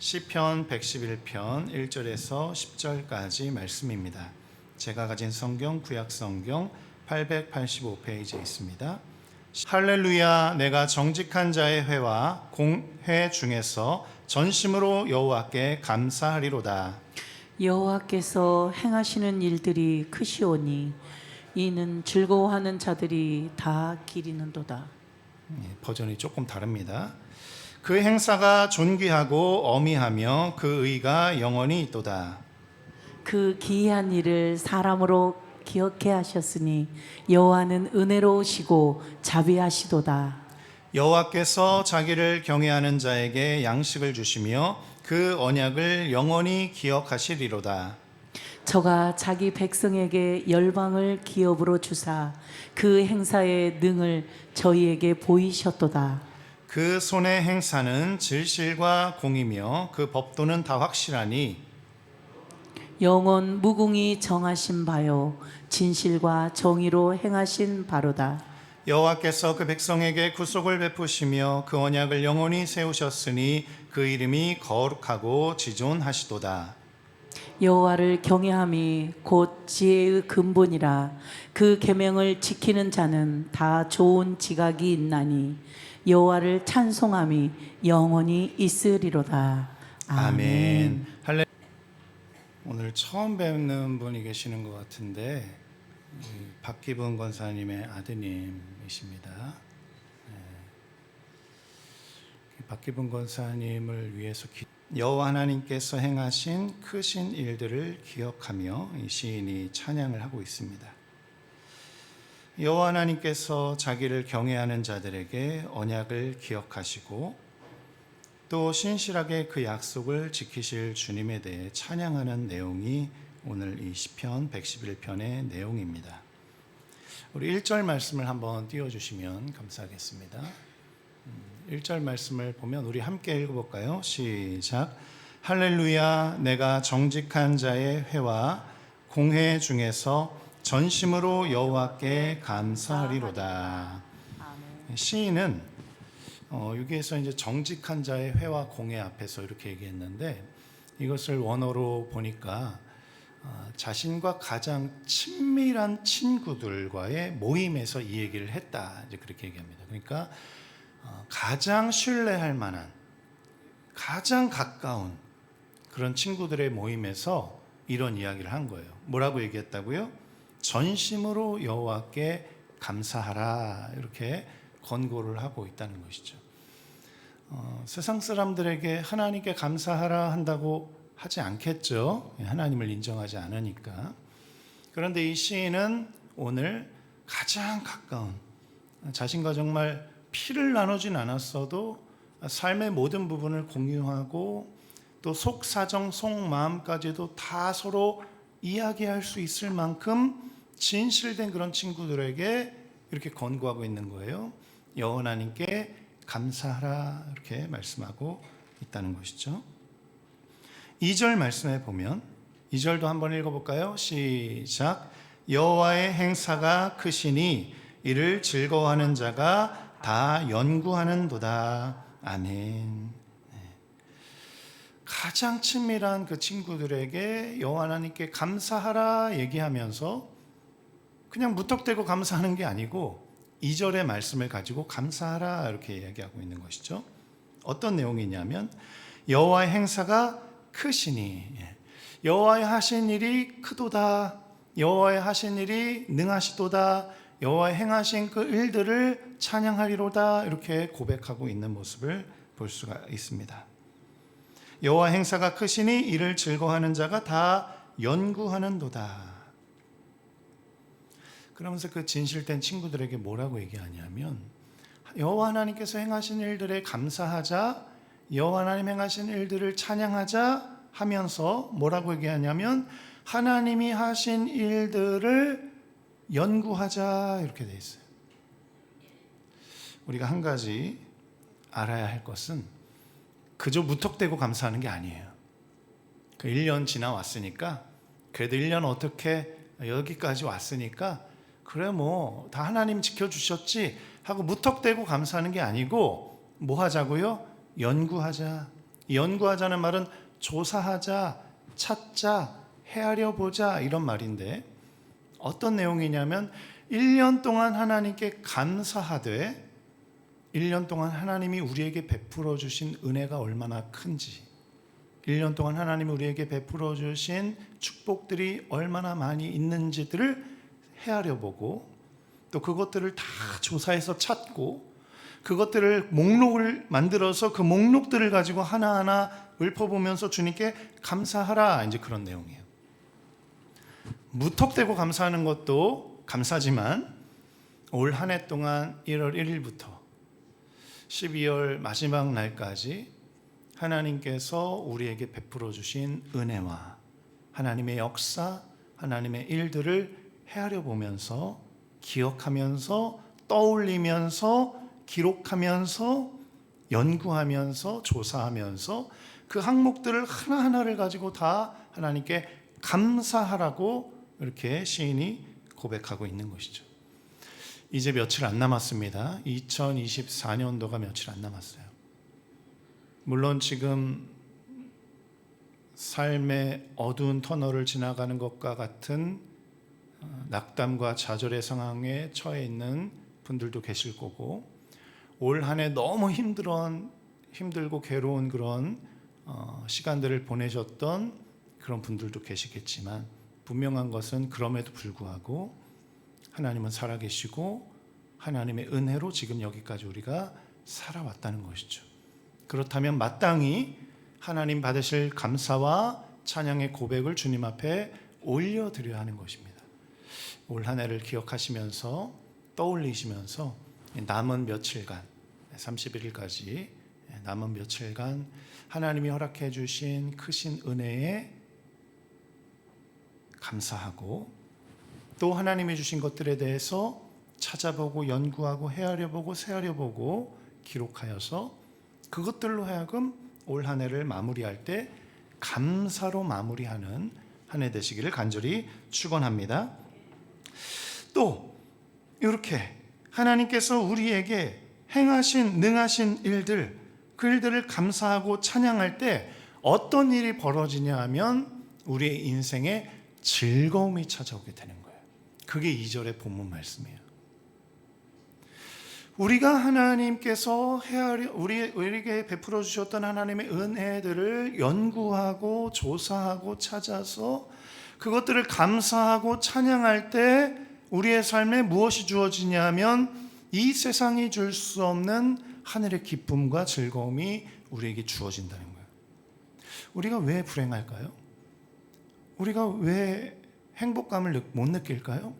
시편 111편 1절에서 10절까지 말씀입니다. 제가 가진 성경 구약 성경 885페이지에 있습니다. 할렐루야 내가 정직한 자의 회와 공회 중에서 전심으로 여호와께 감사하리로다. 여호와께서 행하시는 일들이 크시오니 이는 즐거워하는 자들이 다 기리는도다. 예, 버전이 조금 다릅니다. 그 행사가 존귀하고 어미하며 그 의가 영원히 있도다. 그 기이한 일을 사람으로 기억해 하셨으니 여호와는 은혜로우시고 자비하시도다. 여호와께서 자기를 경외하는 자에게 양식을 주시며 그 언약을 영원히 기억하시리로다. 저가 자기 백성에게 열방을 기업으로 주사 그 행사의 능을 저희에게 보이셨도다. 그 손의 행사는 질실과 공이며 그 법도는 다 확실하니 영원 무궁히 정하신 바요 진실과 정의로 행하신 바로다. 여호와께서 그 백성에게 구속을 베푸시며 그 언약을 영원히 세우셨으니 그 이름이 거룩하고 지존하시도다. 여호와를 경외함이 곧 지혜의 근본이라 그 계명을 지키는 자는 다 좋은 지각이 있나니 여호와를 찬송함이 영원히 있으리로다. 아멘. 할레. 오늘 처음 뵙는 분이 계시는 것 같은데 이 박기분 권사님의 아드님이십니다. 네. 박기분 권사님을 위해서 기... 여호와 하나님께서 행하신 크신 일들을 기억하며 이 시인이 찬양을 하고 있습니다. 여호와 하나님께서 자기를 경외하는 자들에게 언약을 기억하시고 또 신실하게 그 약속을 지키실 주님에 대해 찬양하는 내용이 오늘 이 시편 111편의 내용입니다. 우리 1절 말씀을 한번 띄워 주시면 감사하겠습니다. 1절 말씀을 보면 우리 함께 읽어 볼까요? 시작. 할렐루야 내가 정직한 자의 회와 공회 중에서 전심으로 여호와께 감사하리로다. 시인은 어, 여기에서 이제 정직한 자의 회와 공회 앞에서 이렇게 얘기했는데 이것을 원어로 보니까 어, 자신과 가장 친밀한 친구들과의 모임에서 이 얘기를 했다 이제 그렇게 얘기합니다. 그러니까 어, 가장 신뢰할 만한 가장 가까운 그런 친구들의 모임에서 이런 이야기를 한 거예요. 뭐라고 얘기했다고요? 전심으로 여호와께 감사하라 이렇게 권고를 하고 있다는 것이죠. 어, 세상 사람들에게 하나님께 감사하라 한다고 하지 않겠죠. 예, 하나님을 인정하지 않으니까. 그런데 이 시인은 오늘 가장 가까운 자신과 정말 피를 나누진 않았어도 삶의 모든 부분을 공유하고 또 속사정, 속마음까지도 다 서로 이야기할 수 있을 만큼 진실된 그런 친구들에게 이렇게 권고하고 있는 거예요. 여호와 하나님께 감사하라 이렇게 말씀하고 있다는 것이죠. 2절 말씀에 보면 2절도 한번 읽어 볼까요? 시작. 여호와의 행사가 크시니 이를 즐거워하는 자가 다 연구하는도다. 아멘. 네. 가장 친밀한 그 친구들에게 여호와 하나님께 감사하라 얘기하면서 그냥 무턱대고 감사하는 게 아니고 2절의 말씀을 가지고 감사하라 이렇게 이야기하고 있는 것이죠. 어떤 내용이냐면 여호와의 행사가 크시니 예. 여호와의 하신 일이 크도다. 여호와의 하신 일이 능하시도다. 여호와의 행하신 그 일들을 찬양하리로다. 이렇게 고백하고 있는 모습을 볼 수가 있습니다. 여호와 행사가 크시니 이를 즐거워하는 자가 다 연구하는도다. 그러면서 그 진실된 친구들에게 뭐라고 얘기하냐면 여호와 하나님께서 행하신 일들에 감사하자 여호와 하나님 행하신 일들을 찬양하자 하면서 뭐라고 얘기하냐면 하나님이 하신 일들을 연구하자 이렇게 돼 있어요. 우리가 한 가지 알아야 할 것은 그저 무턱대고 감사하는 게 아니에요. 그 1년 지나왔으니까 그래도 1년 어떻게 여기까지 왔으니까 그래 뭐 다 하나님 지켜주셨지 하고 무턱대고 감사하는 게 아니고 뭐 하자고요? 연구하자. 연구하자는 말은 조사하자, 찾자, 헤아려 보자 이런 말인데 어떤 내용이냐면 1년 동안 하나님께 감사하되 1년 동안 하나님이 우리에게 베풀어 주신 은혜가 얼마나 큰지 1년 동안 하나님이 우리에게 베풀어 주신 축복들이 얼마나 많이 있는지들을 헤아려 보고 또 그것들을 다 조사해서 찾고 그것들을 목록을 만들어서 그 목록들을 가지고 하나하나 읊어보면서 주님께 감사하라 이제 그런 내용이에요. 무턱대고 감사하는 것도 감사지만 올 한 해 동안 1월 1일부터 12월 마지막 날까지 하나님께서 우리에게 베풀어 주신 은혜와 하나님의 역사, 하나님의 일들을 헤아려 보면서 기억하면서 떠올리면서 기록하면서 연구하면서 조사하면서 그 항목들을 하나하나를 가지고 다 하나님께 감사하라고 이렇게 시인이 고백하고 있는 것이죠. 이제 며칠 안 남았습니다. 2024년도가 며칠 안 남았어요. 물론 지금 삶의 어두운 터널을 지나가는 것과 같은 어, 낙담과 좌절의 상황에 처해 있는 분들도 계실 거고 올 한 해 너무 힘들어 힘들고 괴로운 그런 어, 시간들을 보내셨던 그런 분들도 계시겠지만 분명한 것은 그럼에도 불구하고 하나님은 살아계시고 하나님의 은혜로 지금 여기까지 우리가 살아왔다는 것이죠. 그렇다면 마땅히 하나님 받으실 감사와 찬양의 고백을 주님 앞에 올려드려야 하는 것입니다. 올 한 해를 기억하시면서 떠올리시면서 남은 며칠간 31일까지 남은 며칠간 하나님이 허락해 주신 크신 은혜에 감사하고 또 하나님이 주신 것들에 대해서 찾아보고 연구하고 헤아려 보고 세아려보고 기록하여서 그것들로 하여금 올 한 해를 마무리할 때 감사로 마무리하는 한 해 되시기를 간절히 축원합니다. 또 이렇게 하나님께서 우리에게 행하신 능하신 일들 그 일들을 감사하고 찬양할 때 어떤 일이 벌어지냐 하면 우리의 인생에 즐거움이 찾아오게 되는 거예요. 그게 2절의 본문 말씀이에요. 우리가 하나님께서 헤아려 우리 우리에게 베풀어 주셨던 하나님의 은혜들을 연구하고 조사하고 찾아서 그것들을 감사하고 찬양할 때 우리의 삶에 무엇이 주어지냐면 이 세상이 줄 수 없는 하늘의 기쁨과 즐거움이 우리에게 주어진다는 거예요. 우리가 왜 불행할까요? 우리가 왜 행복감을 못 느낄까요?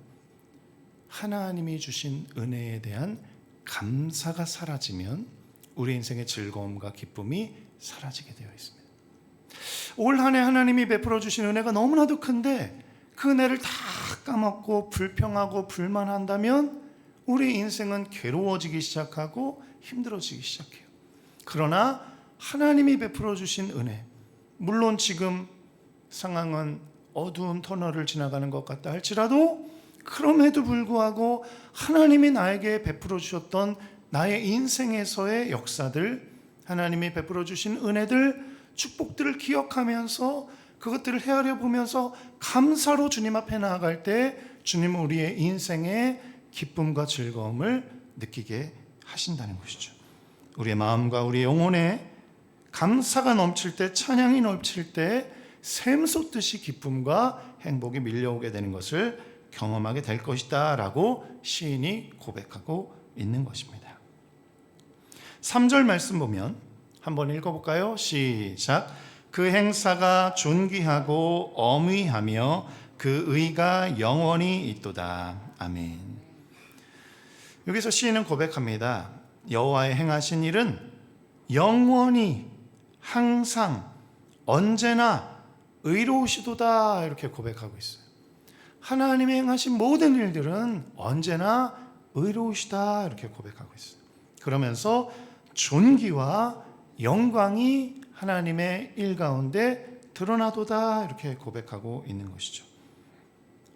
하나님이 주신 은혜에 대한 감사가 사라지면 우리 인생의 즐거움과 기쁨이 사라지게 되어 있습니다. 올 한 해 하나님이 베풀어 주신 은혜가 너무나도 큰데 그 은혜를 다 까먹고 불평하고 불만한다면 우리 인생은 괴로워지기 시작하고 힘들어지기 시작해요. 그러나 하나님이 베풀어 주신 은혜, 물론 지금 상황은 어두운 터널을 지나가는 것 같다 할지라도 그럼에도 불구하고 하나님이 나에게 베풀어 주셨던 나의 인생에서의 역사들, 하나님이 베풀어 주신 은혜들, 축복들을 기억하면서 그것들을 헤아려 보면서 감사로 주님 앞에 나아갈 때 주님은 우리의 인생의 기쁨과 즐거움을 느끼게 하신다는 것이죠. 우리의 마음과 우리의 영혼에 감사가 넘칠 때, 찬양이 넘칠 때 샘솟듯이 기쁨과 행복이 밀려오게 되는 것을 경험하게 될 것이다 라고 시인이 고백하고 있는 것입니다. 3절 말씀 보면 한번 읽어볼까요? 시작. 그 행사가 존귀하고 어미하며 그 의가 영원히 있도다. 아멘. 여기서 시인은 고백합니다. 여호와의 행하신 일은 영원히 항상 언제나 의로우시도다 이렇게 고백하고 있어요. 하나님의 행하신 모든 일들은 언제나 의로우시다 이렇게 고백하고 있어요. 그러면서 존귀와 영광이 하나님의 일 가운데 드러나도다 이렇게 고백하고 있는 것이죠.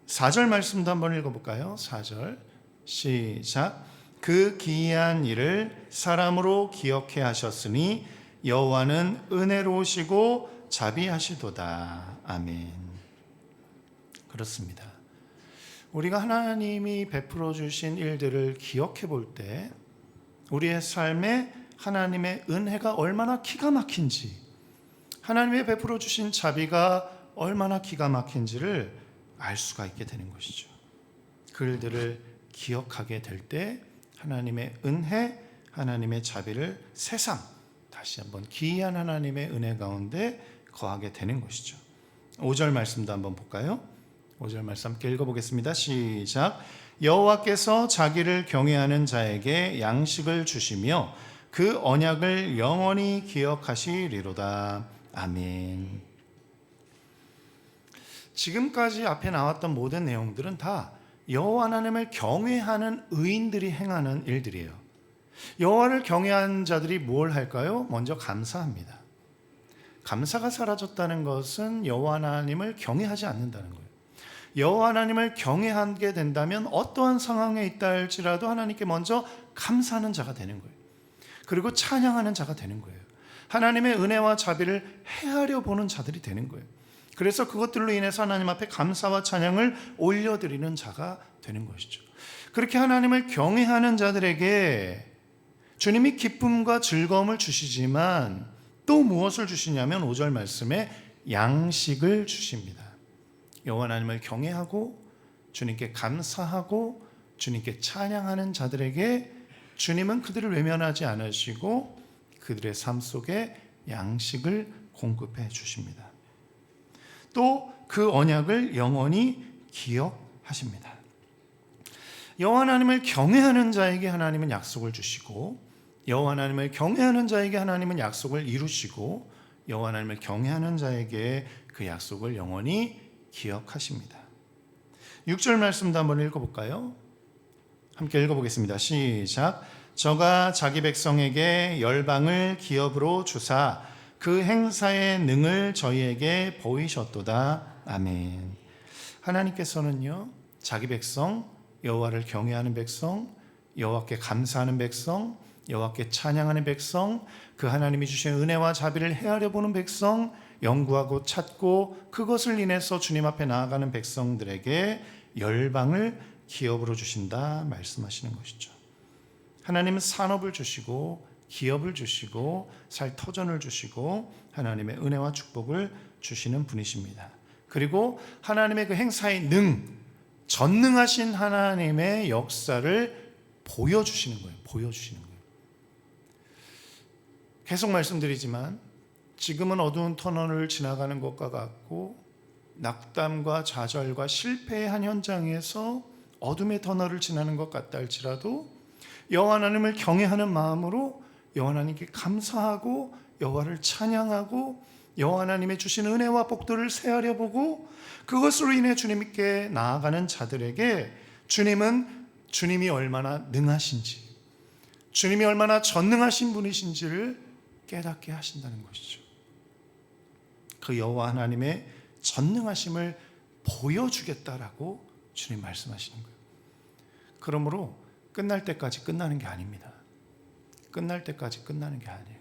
4절 말씀도 한번 읽어볼까요? 4절 시작 그 기이한 일을 사람으로 기억해 하셨으니 여호와는 은혜로우시고 자비하시도다. 아멘. 그렇습니다. 우리가 하나님이 베풀어 주신 일들을 기억해 볼 때 우리의 삶에 하나님의 은혜가 얼마나 기가 막힌지 하나님의 베풀어 주신 자비가 얼마나 기가 막힌지를 알 수가 있게 되는 것이죠. 그 일들을 기억하게 될 때 하나님의 은혜, 하나님의 자비를 새삼 다시 한번 기이한 하나님의 은혜 가운데 거하게 되는 것이죠. 5절 말씀도 한번 볼까요? 5절 말씀 함께 읽어보겠습니다. 시작. 여호와께서 자기를 경외하는 자에게 양식을 주시며 그 언약을 영원히 기억하시리로다. 아멘. 지금까지 앞에 나왔던 모든 내용들은 다 여호와 하나님을 경외하는 의인들이 행하는 일들이에요. 여호와를 경외하는 자들이 뭘 할까요? 먼저 감사합니다. 감사가 사라졌다는 것은 여호와 하나님을 경외하지 않는다는 거예요. 여호와 하나님을 경외하게 된다면 어떠한 상황에 있다 할지라도 하나님께 먼저 감사하는 자가 되는 거예요. 그리고 찬양하는 자가 되는 거예요. 하나님의 은혜와 자비를 헤아려 보는 자들이 되는 거예요. 그래서 그것들로 인해서 하나님 앞에 감사와 찬양을 올려드리는 자가 되는 것이죠. 그렇게 하나님을 경외하는 자들에게 주님이 기쁨과 즐거움을 주시지만 또 무엇을 주시냐면 5절 말씀에 양식을 주십니다. 여호와 하나님을 경외하고 주님께 감사하고 주님께 찬양하는 자들에게 주님은 그들을 외면하지 않으시고 그들의 삶 속에 양식을 공급해 주십니다. 또 그 언약을 영원히 기억하십니다. 여호와 하나님을 경외하는 자에게 하나님은 약속을 주시고 여호와 하나님을 경외하는 자에게 하나님은 약속을 이루시고 여호와 하나님을 경외하는 자에게 그 약속을 영원히 기억하십니다. 6절 말씀도 한번 읽어볼까요? 함께 읽어보겠습니다. 시작. 저가 자기 백성에게 열방을 기업으로 주사 그 행사의 능을 저희에게 보이셨도다. 아멘. 하나님께서는요 자기 백성 여호와를 경외하는 백성 여호와께 감사하는 백성 여호와께 찬양하는 백성 그 하나님이 주신 은혜와 자비를 헤아려 보는 백성 연구하고 찾고 그것을 인해서 주님 앞에 나아가는 백성들에게 열방을 기업으로 주신다 말씀하시는 것이죠. 하나님은 산업을 주시고 기업을 주시고 살 터전을 주시고 하나님의 은혜와 축복을 주시는 분이십니다. 그리고 하나님의 그 행사의 능, 전능하신 하나님의 역사를 보여주시는 거예요. 보여주시는 거예요. 계속 말씀드리지만 지금은 어두운 터널을 지나가는 것과 같고 낙담과 좌절과 실패의 한 현장에서 어둠의 터널을 지나는 것 같다 할지라도 여호와 하나님을 경외하는 마음으로 여호와 하나님께 감사하고 여호와를 찬양하고 여호와 하나님의 주신 은혜와 복들을 세하려 보고 그것으로 인해 주님께 나아가는 자들에게 주님은 주님이 얼마나 능하신지 주님이 얼마나 전능하신 분이신지를 깨닫게 하신다는 것이죠. 그 여호와 하나님의 전능하심을 보여주겠다라고 주님 말씀하시는 거예요. 그러므로 끝날 때까지 끝나는 게 아닙니다. 끝날 때까지 끝나는 게 아니에요.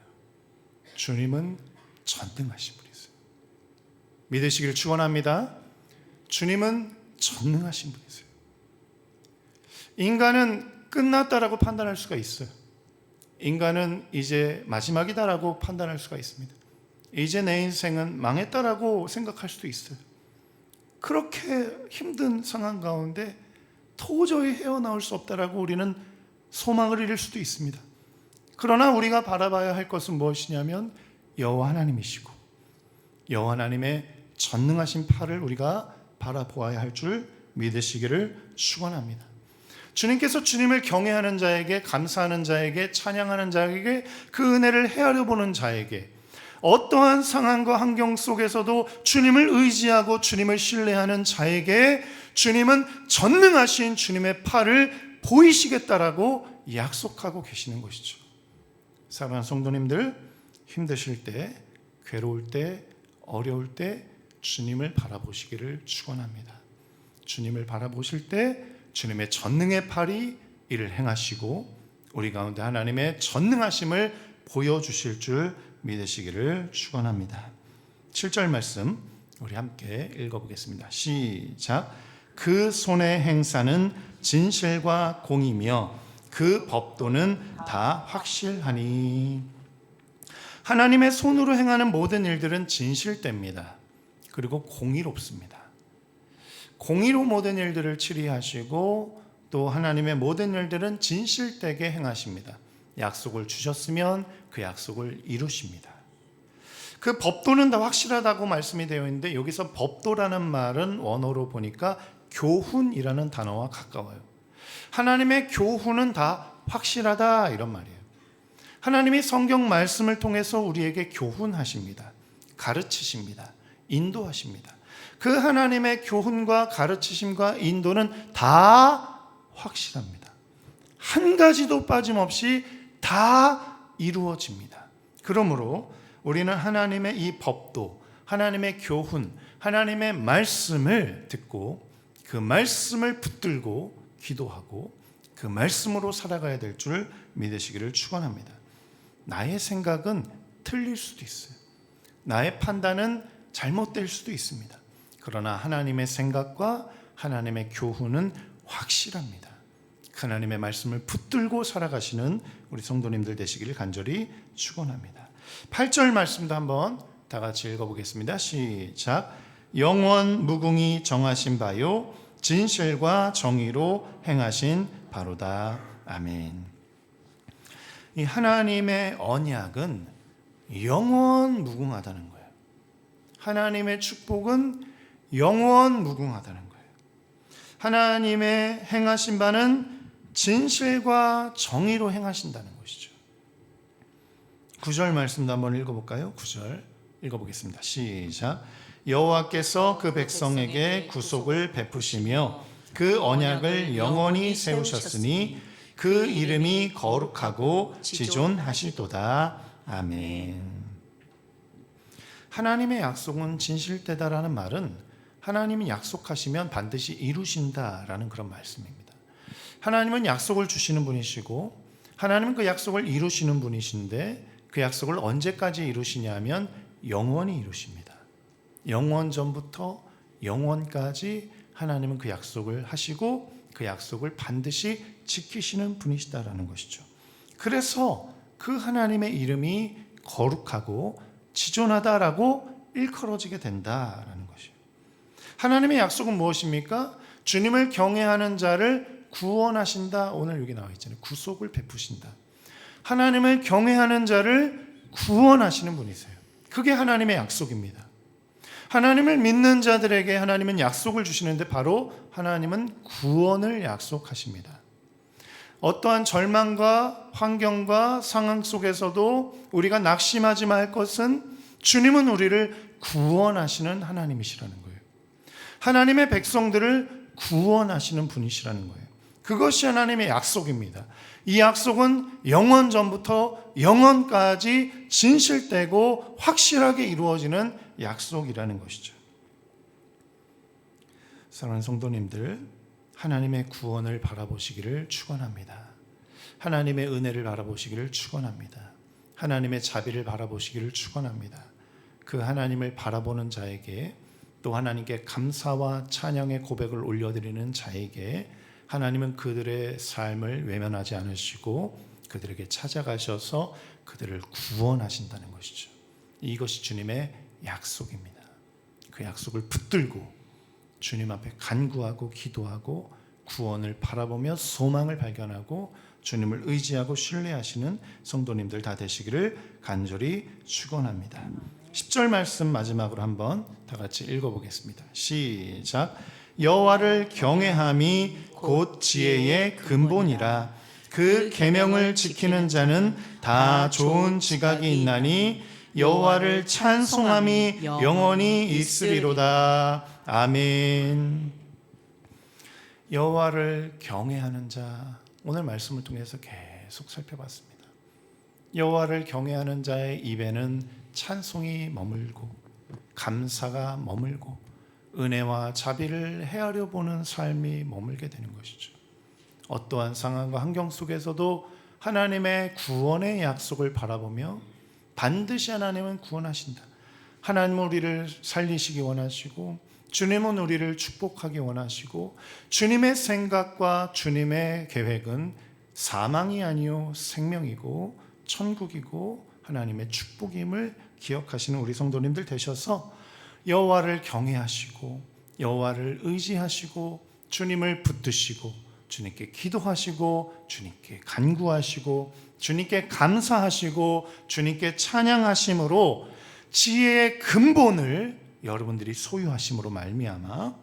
주님은 전능하신 분이세요. 믿으시기를 축원합니다. 주님은 전능하신 분이세요. 인간은 끝났다라고 판단할 수가 있어요. 인간은 이제 마지막이다라고 판단할 수가 있습니다. 이제 내 인생은 망했다라고 생각할 수도 있어요. 그렇게 힘든 상황 가운데 도저히 헤어나올 수 없다라고 우리는 소망을 잃을 수도 있습니다. 그러나 우리가 바라봐야 할 것은 무엇이냐면 여호와 하나님이시고 여호와 하나님의 전능하신 팔을 우리가 바라보아야 할 줄 믿으시기를 축원합니다. 주님께서 주님을 경외하는 자에게 감사하는 자에게 찬양하는 자에게 그 은혜를 헤아려 보는 자에게 어떠한 상황과 환경 속에서도 주님을 의지하고 주님을 신뢰하는 자에게 주님은 전능하신 주님의 팔을 보이시겠다라고 약속하고 계시는 것이죠. 사랑하는 성도님들 힘드실 때, 괴로울 때, 어려울 때 주님을 바라보시기를 축원합니다. 주님을 바라보실 때 주님의 전능의 팔이 이를 행하시고 우리 가운데 하나님의 전능하심을 보여주실 줄 믿으시기를 축원합니다. 7절 말씀 우리 함께 읽어보겠습니다. 시작. 그 손의 행사는 진실과 공이며 그 법도는 다 확실하니 하나님의 손으로 행하는 모든 일들은 진실됩니다. 그리고 공의롭습니다. 공의로 모든 일들을 치리하시고 또 하나님의 모든 일들은 진실되게 행하십니다. 약속을 주셨으면 그 약속을 이루십니다. 그 법도는 다 확실하다고 말씀이 되어 있는데 여기서 법도라는 말은 원어로 보니까 교훈이라는 단어와 가까워요. 하나님의 교훈은 다 확실하다 이런 말이에요. 하나님이 성경 말씀을 통해서 우리에게 교훈하십니다. 가르치십니다. 인도하십니다. 그 하나님의 교훈과 가르치심과 인도는 다 확실합니다. 한 가지도 빠짐없이 다 이루어집니다. 그러므로 우리는 하나님의 이 법도, 하나님의 교훈, 하나님의 말씀을 듣고 그 말씀을 붙들고 기도하고 그 말씀으로 살아가야 될 줄 믿으시기를 축원합니다. 나의 생각은 틀릴 수도 있어요. 나의 판단은 잘못될 수도 있습니다. 그러나 하나님의 생각과 하나님의 교훈은 확실합니다. 하나님의 말씀을 붙들고 살아가시는 우리 성도님들 되시기를 간절히 축원합니다. 8절 말씀도 한번 다 같이 읽어 보겠습니다. 시작. 영원 무궁이 정하신 바요 진실과 정의로 행하신 바로다. 아멘. 이 하나님의 언약은 영원 무궁하다는 거예요. 하나님의 축복은 영원 무궁하다는 거예요. 하나님의 행하신 바는 진실과 정의로 행하신다는 것이죠. 9절 말씀도 한번 읽어볼까요? 9절 읽어보겠습니다. 시작. 여호와께서 그 백성에게 구속을 베푸시며 그 언약을 영원히 세우셨으니 그 이름이 거룩하고 지존하시도다. 아멘. 하나님의 약속은 진실되다라는 말은 하나님이 약속하시면 반드시 이루신다라는 그런 말씀입니다. 하나님은 약속을 주시는 분이시고 하나님은 그 약속을 이루시는 분이신데 그 약속을 언제까지 이루시냐면 영원히 이루십니다. 영원 전부터 영원까지 하나님은 그 약속을 하시고 그 약속을 반드시 지키시는 분이시다라는 것이죠. 그래서 그 하나님의 이름이 거룩하고 지존하다라고 일컬어지게 된다라는. 하나님의 약속은 무엇입니까? 주님을 경외하는 자를 구원하신다. 오늘 여기 나와 있잖아요. 구속을 베푸신다. 하나님을 경외하는 자를 구원하시는 분이세요. 그게 하나님의 약속입니다. 하나님을 믿는 자들에게 하나님은 약속을 주시는데 바로 하나님은 구원을 약속하십니다. 어떠한 절망과 환경과 상황 속에서도 우리가 낙심하지 말 것은 주님은 우리를 구원하시는 하나님이시라는 거예요. 하나님의 백성들을 구원하시는 분이시라는 거예요. 그것이 하나님의 약속입니다. 이 약속은 영원 전부터 영원까지 진실되고 확실하게 이루어지는 약속이라는 것이죠. 사랑하는 성도님들, 하나님의 구원을 바라보시기를 축원합니다. 하나님의 은혜를 바라보시기를 축원합니다. 하나님의 자비를 바라보시기를 축원합니다. 그 하나님을 바라보는 자에게 또 하나님께 감사와 찬양의 고백을 올려드리는 자에게 하나님은 그들의 삶을 외면하지 않으시고 그들에게 찾아가셔서 그들을 구원하신다는 것이죠. 이것이 주님의 약속입니다. 그 약속을 붙들고 주님 앞에 간구하고 기도하고 구원을 바라보며 소망을 발견하고 주님을 의지하고 신뢰하시는 성도님들 다 되시기를 간절히 축원합니다. 10절 말씀 마지막으로 한번 다 같이 읽어보겠습니다. 시작. 여호와를 경외함이 곧 지혜의 근본이라 그 계명을 지키는 자는 다 좋은 지각이 있나니 여호와를 찬송함이 영원히 있으리로다. 아멘. 여호와를 경외하는 자 오늘 말씀을 통해서 계속 살펴봤습니다. 여호와를 경외하는 자의 입에는 찬송이 머물고 감사가 머물고 은혜와 자비를 헤아려 보는 삶이 머물게 되는 것이죠. 어떠한 상황과 환경 속에서도 하나님의 구원의 약속을 바라보며 반드시 하나님은 구원하신다. 하나님은 우리를 살리시기 원하시고 주님은 우리를 축복하기 원하시고 주님의 생각과 주님의 계획은 사망이 아니요 생명이고 천국이고 하나님의 축복임을 기억하시는 우리 성도님들 되셔서 여호와를 경외하시고 여호와를 의지하시고 주님을 붙드시고 주님께 기도하시고 주님께 간구하시고 주님께 감사하시고 주님께 찬양하심으로 지혜의 근본을 여러분들이 소유하심으로 말미암아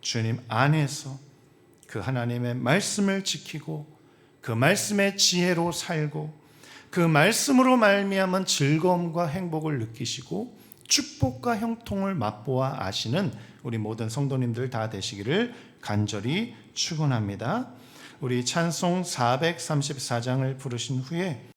주님 안에서 그 하나님의 말씀을 지키고 그 말씀의 지혜로 살고 그 말씀으로 말미암은 즐거움과 행복을 느끼시고 축복과 형통을 맛보아 아시는 우리 모든 성도님들 다 되시기를 간절히 축원합니다. 우리 찬송 434장을 부르신 후에